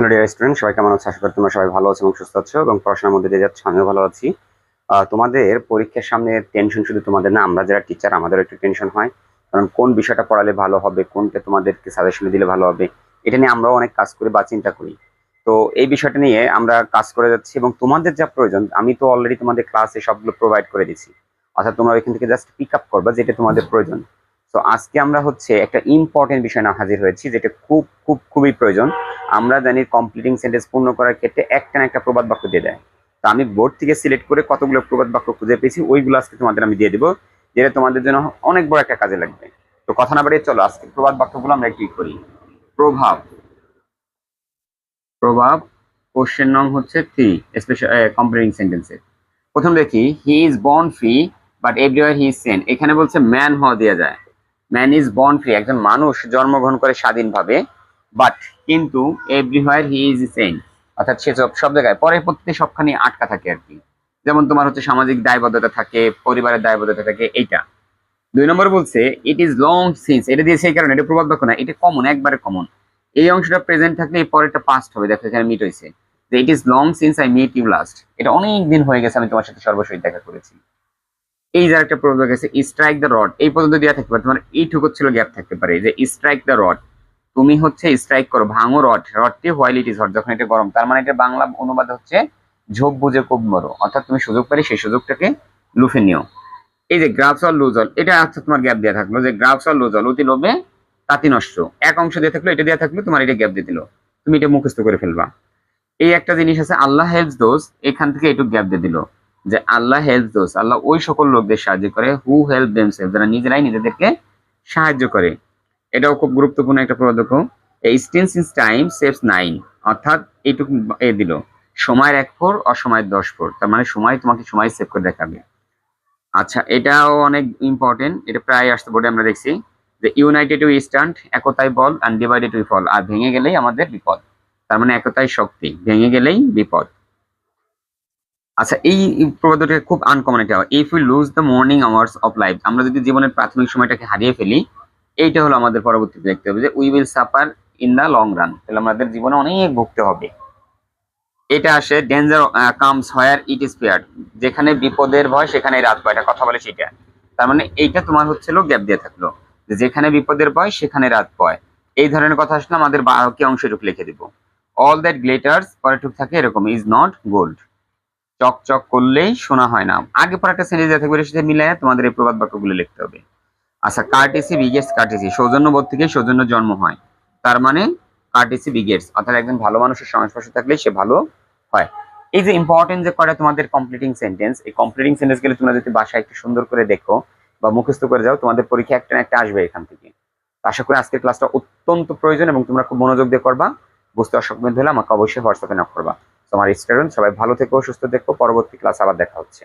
Student, সবাই কেমন আছো? আশা করি তোমরা সবাই ভালো আছো এবং সুস্থ আছো এবং পড়াশোনার মধ্যে দিয়ে যাচ্ছ, আমিও ভালো আছি। তোমাদের পরীক্ষার সামনে টেনশন শুধু তোমাদের না, আমরা যারা টিচার আমাদেরও একটু টেনশন হয়। কারণ কোন বিষয়টা পড়ালে ভালো হবে, কোনটা তোমাদেরকে সাজেশন দিলে ভালো হবে, এটা নিয়ে আমরাও অনেক কাজ করি বা চিন্তা করি। তো এই বিষয়টা নিয়ে আমরা কাজ করে যাচ্ছি এবং তোমাদের যা প্রয়োজন, আমি তো অলরেডি তোমাদের ক্লাসে সবগুলো প্রোভাইড করে দিচ্ছি অর্থাৎ তোমরা ওইখান থেকে জাস্ট পিক আপ করবা যেটা তোমাদের প্রয়োজন। তো আজকে আমরা হচ্ছে একটা ইম্পর্টেন্ট বিষয় না হাজির হয়েছি, যেটা খুব খুব, খুবই প্রয়োজন। আমরা জানি কমপ্লিটিং সেন্টেন্স পূর্ণ করার ক্ষেত্রে একটা একটা প্রবাদ বাক্য দিয়ে দেয়। তো আমি বোর্ড থেকে সিলেক্ট করে কতগুলো প্রবাদ বাক্য খুঁজে পেয়েছি, ওইগুলো আজকে তোমাদের আমি দিয়ে দেবো, যেটা তোমাদের জন্য অনেক বড় একটা কাজে লাগবে। তো কথা না বাড়িয়ে চলো আজকে প্রবাদ বাক্যগুলো আমরা কি করি? প্রভাব। প্রভাব কোশ্চেন নং হচ্ছে থ্রি স্পেশাল কমপ্লিটিং সেন্টেন্সের প্রথম দেখি he is born free but everywhere he is chains এখানে বলছে ম্যান হওয়া দেওয়া যায়। ম্যান ইজ বর্ন ফ্রি একজন মানুষ জন্মগ্রহণ করে স্বাধীনভাবে বাট কিন্তু এভরিওয়ার হি ইজ সেন অর্থাৎ সে সব জায়গায়। পরে প্রত্যেক সবখানে আটকা থাকে আর কি। যেমন তোমার হচ্ছে সামাজিক দায়বদ্ধতা থাকে, পরিবারের দায়বদ্ধতা থাকে, এইটা। দুই নম্বর বলছে ইট ইজ লং সিন্স এটা দিয়েছে এই কারণে, এটা প্রবাদ বাক্য না, এটা কমন একবারে কমন এই অংশটা প্রেজেন্ট থাকলে পরেরটা পাস্ট হবে। দেখো, এখানে মিট হয়েছে। যে it is long since I meet you last এটা অনেক দিন হয়ে গেছে, আমি তোমার সাথে সর্বশেষ দেখা করেছি। এই যে একটা বাক্য আছে স্ট্রাইক দ্য রড এই পর্যন্ত দেওয়া থাকতে পারে, তোমার এইটুকু ছিল গ্যাপ থাকতে পারে, যে স্ট্রাইক দ্য রড তুমি হচ্ছে স্ট্রাইক করো, ভাঙো রড রডটি হোয়াইল ইট ইজ হট যখন এটা গরম। তার মানে এটা বাংলা অনুবাদ হচ্ছে ঝোপ বুঝে কোপ মরো। অর্থাৎ তুমি সুযোগ পেলে সেই সুযোগটাকে লুফে নিও। এই যে গ্রাফস অর লুজল এটা হচ্ছে তোমার গ্যাপ দেওয়া থাকল যে গ্রাফস অর লুজল অতি লোভে তাঁতি নষ্ট। এক অংশ দিয়ে থাকল, এটা দেওয়া থাকল, তোমার এটা গ্যাপ দিয়ে দিল। তুমি এটা মুখস্থ করে ফেলবা। এই একটা জিনিস আছে, আল্লাহ হেল্পস দোজ এখান থেকে একটু গ্যাপ দিয়ে দিল। যে আল্লাহ হেল্পস দোজ আল্লাহ ওই সকল লোকদের সাহায্য করে হু হেল্প দেম সেলফ যারা নিজেরাই নিজেদেরকে সাহায্য করে। এটাও খুব গুরুত্বপূর্ণ একটা প্রদক্ষ। Stitch in time saves nine অর্থাৎ এইটুকু এ দিল। সময়ের এক ফোর, অসময়ের দশ ফোর। তার মানে সময় তোমাকে সময় সেভ করে দেখাবে। আচ্ছা এটাও অনেক ইম্পর্টেন্ট এটা প্রায় আসতে বোর্ডে আমরা দেখছি যে ইউনাইটেড উই স্ট্যান্ড একতাই বল অ্যান্ড ডিভাইডেড উই ফল আর ভেঙে গেলেই আমাদের বিপদ। তার মানে একতাই শক্তি, ভেঙে গেলেই বিপদ। আচ্ছা এই প্রবাদটা খুব আনকমন একটা if you lose the morning hours of life আমরা যদি জীবনের প্রাথমিক সময়টাকে হারিয়ে ফেলি এইটা হলো আমাদের পরবর্তীতে দেখতে হবে যে we will suffer in the long run তাহলে আমাদের জীবনে অনেক ভুগতে হবে। এটা আসে danger comes where it is fear যেখানে বিপদের ভয়, সেখানে রাত ভয় এটা কথা বলে সেটা। তার মানে এইটা তোমার হচ্ছিল গ্যাপ দিয়ে থাকল। যেখানে বিপদের ভয়, সেখানে রাত ভয় এই ধরনের কথা আসলে আমাদের বারোকে অংশটুক লিখে দিব। অল দ্যাট গ্লেটার্স পরেটুক থাকে এরকম ইজ নট গোল্ড চকচক করলেই শোনা হয় না। আগে পর একটা সেন্টেন্স থাকবে সাথে মিলায় তোমাদের এই প্রবাদ বাক্যগুলো লিখতে হবে। আচ্ছা কার্টেসি বিগেস্ট কার্টেসি সৌজন্যবোধ থেকে সৌজন্য জন্ম হয়। তার মানে কার্টেসি বিগেটস অর্থাৎ একজন ভালো মানুষের সংস্পর্শে থাকলে সে ভালো হয়। এই যে ইম্পর্টেন্ট যে কয়টা তোমাদের কমপ্লিটিং সেন্টেন্স এই কমপ্লিটিং সেন্টেন্সগুলো তোমরা যদি বাসায় একটু সুন্দর করে দেখো বা মুখস্থ করে যাও, তোমাদের পরীক্ষা একটা না একটা আসবে এখান থেকে। আশা করি আজকের ক্লাসটা অত্যন্ত প্রয়োজন এবং তোমরা খুব মনোযোগ দিয়ে করবা। বুঝতে অসুবিধা হলে আমাকে অবশ্যই হোয়াটসঅ্যাপে নক করবা। তোমার স্টুডেন্ট সবাই ভালো থেকো, সুস্থ দেখো পরবর্তী ক্লাস আবার দেখা হচ্ছে।